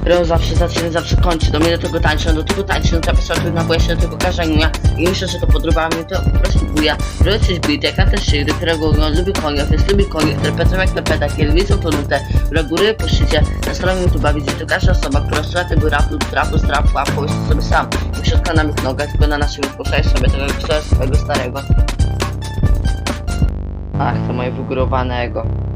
którą no zawsze zaczyna, zawsze kończy. Do mnie do tego tańczą, do tego tańczy, tańczą, ta piosenka na właśnie do tego każenia. I myślę, że to podoba mnie to po prostu buja. Robię coś bit, jak na te którego no, lubi konia, więc lubi konie, które jak na pedach, kiedy widzą tą nutę, która góry po szczycie, na stronie YouTube'a widzi to każda osoba, która słucha tego rapu, trapu, strapu, a powiedz to sobie sam. Nie środka na mych nogach, tylko na naszym posłuchaj sobie tego psa swojego starego. Ach, to moje wygórowane ego.